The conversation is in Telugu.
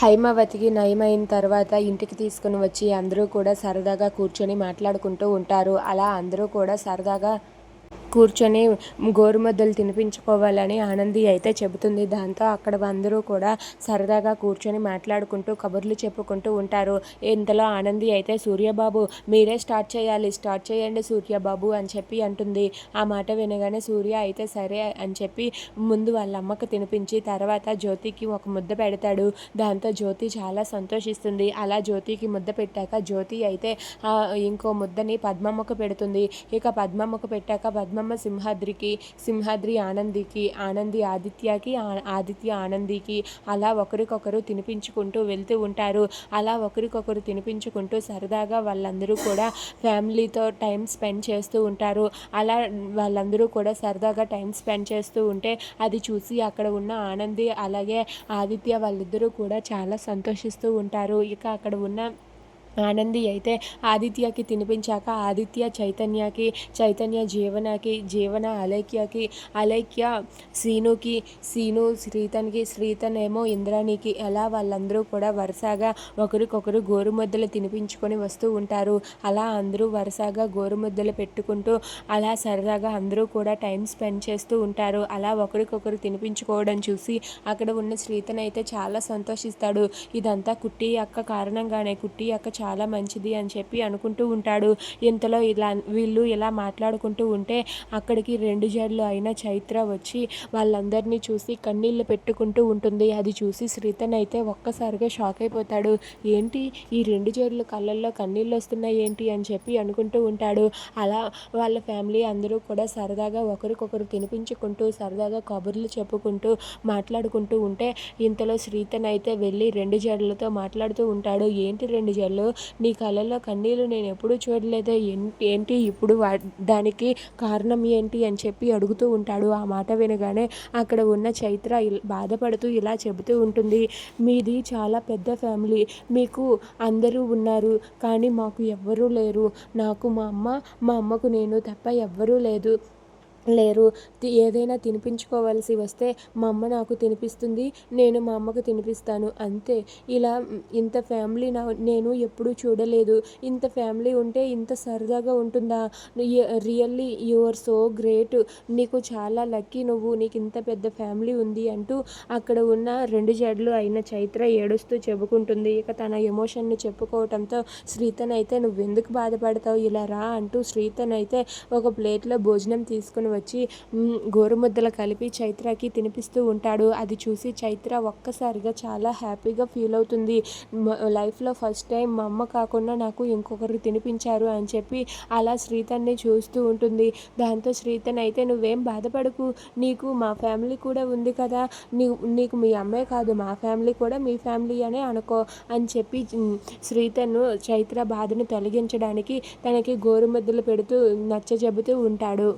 హైమవతికి నయమైన తర్వాత ఇంటికి తీసుకుని వచ్చి అందరూ కూడా సరదాగా కూర్చొని మాట్లాడుకుంటూ ఉంటారు. అలా అందరూ కూడా సరదాగా కూర్చొని గోరుముద్దలు తినిపించుకోవాలని ఆనంది అయితే చెబుతుంది. దాంతో అక్కడ అందరూ కూడా సరదాగా కూర్చొని మాట్లాడుకుంటూ కబుర్లు చెప్పుకుంటూ ఉంటారు. ఇంతలో ఆనంది అయితే సూర్యబాబు మీరే స్టార్ట్ చేయాలి స్టార్ట్ చేయండి సూర్యబాబు అని చెప్పి అంటుంది. ఆ మాట వినగానే సూర్య అయితే సరే అని చెప్పి ముందు వాళ్ళ అమ్మకు తినిపించి తర్వాత జ్యోతికి ఒక ముద్ద పెడతాడు. దాంతో జ్యోతి చాలా సంతోషిస్తుంది. అలా జ్యోతికి ముద్ద పెట్టాక జ్యోతి అయితే ఇంకో ముద్దని పద్మమ్మకు పెడుతుంది. ఇక పద్మమ్మకు పెట్టాక పద్మ పద్మమ్మ సింహాద్రికి సింహాద్రి ఆనందికి ఆనంది ఆదిత్యకి ఆదిత్య ఆనందికి అలా ఒకరికొకరు తినిపించుకుంటూ వెళ్తూ ఉంటారు. అలా ఒకరికొకరు తినిపించుకుంటూ సరదాగా వాళ్ళందరూ కూడా ఫ్యామిలీతో టైం స్పెండ్ చేస్తూ ఉంటారు. అలా వాళ్ళందరూ కూడా సరదాగా టైం స్పెండ్ చేస్తూ ఉంటే అది చూసి అక్కడ ఉన్న ఆనంది అలాగే ఆదిత్య వాళ్ళిద్దరూ కూడా చాలా సంతోషిస్తూ ఉంటారు. ఇక అక్కడ ఉన్న ఆనంది అయితే ఆదిత్యకి తినిపించాక ఆదిత్య చైతన్యకి చైతన్య జీవనకి జీవన అలైక్యకి అలైక్య సీనుకి సీను శ్రీతన్కి శ్రీతన్ ఏమో ఇంద్రాణికి ఎలా వాళ్ళందరూ కూడా వరుసగా ఒకరికొకరు గోరుముద్దలు తినిపించుకొని వస్తూ ఉంటారు. అలా అందరూ వరుసగా గోరుముద్దలు పెట్టుకుంటూ అలా సరదాగా అందరూ కూడా టైం స్పెండ్ చేస్తూ ఉంటారు. అలా ఒకరికొకరు తినిపించుకోవడం చూసి అక్కడ ఉన్న శ్రీతన్ అయితే చాలా సంతోషిస్తాడు. ఇదంతా కుట్టి అక్క కారణంగానే కుట్టి అక్క చాలా మంచిది అని చెప్పి అనుకుంటూ ఉంటాడు. ఇంతలో ఇలా వీళ్ళు ఇలా మాట్లాడుకుంటూ ఉంటే అక్కడికి రెండు జడ్లు అయిన చైత్ర వచ్చి వాళ్ళందరినీ చూసి కన్నీళ్ళు పెట్టుకుంటూ ఉంటుంది. అది చూసి శ్రీతన్ అయితే ఒక్కసారిగా షాక్ అయిపోతాడు. ఏంటి? ఈ రెండు జడ్లు కళ్ళల్లో కన్నీళ్ళు వస్తున్నాయి ఏంటి అని చెప్పి అనుకుంటూ ఉంటాడు. అలా వాళ్ళ ఫ్యామిలీ అందరూ కూడా సరదాగా ఒకరికొకరు తినిపించుకుంటూ సరదాగా కబుర్లు చెప్పుకుంటూ మాట్లాడుకుంటూ ఉంటే ఇంతలో శ్రీతన్ అయితే వెళ్ళి రెండు జడ్లతో మాట్లాడుతూ ఉంటాడు. ఏంటి రెండు జడ్లు? నీ కళ్ళల్లో కన్నీళ్ళు నేను ఎప్పుడూ చూడలేదే. ఏంటి ఇప్పుడు దానికి కారణం ఏంటి అని చెప్పి అడుగుతూ ఉంటాడు. ఆ మాట వినగానే అక్కడ ఉన్న చైత్ర బాధపడుతూ ఇలా చెబుతూ ఉంటుంది. మీది చాలా పెద్ద ఫ్యామిలీ. మీకు అందరూ ఉన్నారు. కానీ మాకు ఎవ్వరూ లేరు. నాకు మా అమ్మ మా అమ్మకు నేను తప్ప ఎవ్వరూ లేదు. లేరు. ఏదైనా తినిపించుకోవాల్సి వస్తే మా అమ్మ నాకు తినిపిస్తుంది నేను మా అమ్మకు తినిపిస్తాను. అంతే. ఇలా ఇంత ఫ్యామిలీ నా నేను ఎప్పుడూ చూడలేదు. ఇంత ఫ్యామిలీ ఉంటే ఇంత సరదాగా ఉంటుందా? Really you are so great. నీకు చాలా లక్కీ నువ్వు. నీకు ఇంత పెద్ద ఫ్యామిలీ ఉంది అంటూ అక్కడ ఉన్న రెండు జడ్లు అయిన చైత్ర ఏడుస్తూ చెప్పుకుంటుంది ఇక తన ఎమోషన్ని చెప్పుకోవటంతో శ్రీతన్ అయితే నువ్వెందుకు బాధపడతావు? ఇలా రా అంటూ శ్రీతన్ అయితే ఒక ప్లేట్లో భోజనం తీసుకుని వచ్చి గోరుముద్దలు కలిపి చైత్రకి తినిపిస్తూ ఉంటాడు. అది చూసి చైత్ర ఒక్కసారిగా చాలా హ్యాపీగా ఫీల్ అవుతుంది. లైఫ్లో ఫస్ట్ టైం మా అమ్మ కాకుండా నాకు ఇంకొకరు తినిపించారు అని చెప్పి అలా శ్రీతన్ని చూస్తూ ఉంటుంది. దాంతో శ్రీతన్ అయితే నువ్వేం బాధపడకు. నీకు మా ఫ్యామిలీ కూడా ఉంది కదా. నీ నీకు మీ అమ్మే కాదు మా ఫ్యామిలీ కూడా మీ ఫ్యామిలీ అనే అనుకో అని చెప్పి శ్రీతను చైత్ర బాధను తొలగించడానికి తనకి గోరుముద్దలు పెడుతూ నచ్చ చెబుతూ ఉంటాడు.